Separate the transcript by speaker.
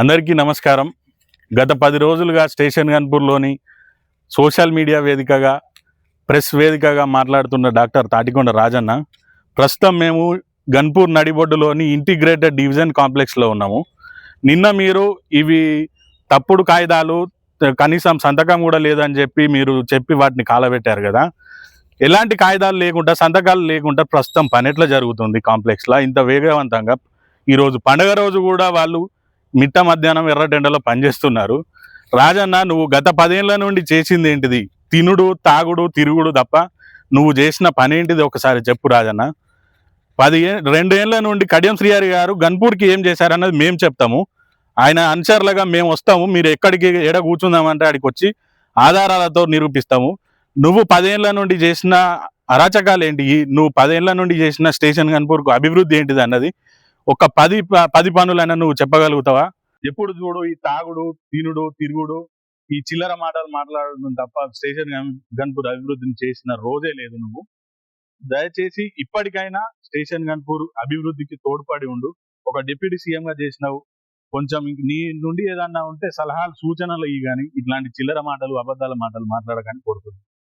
Speaker 1: అందరికీ నమస్కారం. గత పది రోజులుగా స్టేషన్ గన్పూర్లోని సోషల్ మీడియా వేదికగా ప్రెస్ వేదికగా మాట్లాడుతున్న డాక్టర్ తాటికొండ రాజన్న ప్రస్తుతం మేము గన్పూర్ నడిబొడ్డులోని ఇంటిగ్రేటెడ్ డివిజన్ కాంప్లెక్స్లో ఉన్నాము. నిన్న మీరు ఇవి తప్పుడు కాగితాలు కనీసం సంతకం కూడా లేదని చెప్పి మీరు చెప్పి వాటిని కాలబెట్టారు కదా. ఎలాంటి కాగితాలు లేకుండా సంతకాలు లేకుండా ప్రస్తుతం పని ఎట్లా జరుగుతుంది కాంప్లెక్స్లో? ఇంత వేగవంతంగా ఈరోజు పండగ రోజు కూడా వాళ్ళు మిట్ట మధ్యాహ్నం ఎర్రటెండలో పనిచేస్తున్నారు. రాజన్న నువ్వు గత పదేళ్ళ నుండి చేసింది ఏంటిది? తినుడు తాగుడు తిరుగుడు తప్ప నువ్వు చేసిన పని ఏంటిది? ఒకసారి చెప్పు రాజన్న. పది రెండేళ్ళ నుండి కడియం శ్రీహరి గారు గన్పూర్కి ఏం చేశారన్నది మేము చెప్తాము. ఆయన అనుచరులుగా మేము వస్తాము. మీరు ఎక్కడికి ఎడ కూర్చుందామంటే అక్కడికి వచ్చి ఆధారాలతో నిరూపిస్తాము. నువ్వు పదేళ్ళ నుండి చేసిన అరాచకాలు ఏంటి? నువ్వు పదేళ్ళ నుండి చేసిన స్టేషన్ గన్పూర్కు అభివృద్ధి ఏంటిది అన్నది ఒక పది ప- పది పనులైనా నువ్వు చెప్పగలుగుతావా? ఎప్పుడు చూడు ఈ తాగుడు తినుడు తిరుగుడు ఈ చిల్లర మాటలు మాట్లాడడం తప్ప స్టేషన్ గన్- గన్పూర్ అభివృద్ధిని చేసిన రోజే లేదు నువ్వు. దయచేసి ఇప్పటికైనా స్టేషన్ గన్పూర్ అభివృద్ధికి తోడ్పడి ఉండు. ఒక డిప్యూటీ సీఎం గా చేసినావు. కొంచెం నీ నుండి ఏదన్నా ఉంటే సలహాలు సూచనలు ఇవి కానీ ఇట్లాంటి చిల్లర మాటలు అబద్ధాల మాటలు మాట్లాడకని కోరుకుంటున్నాను.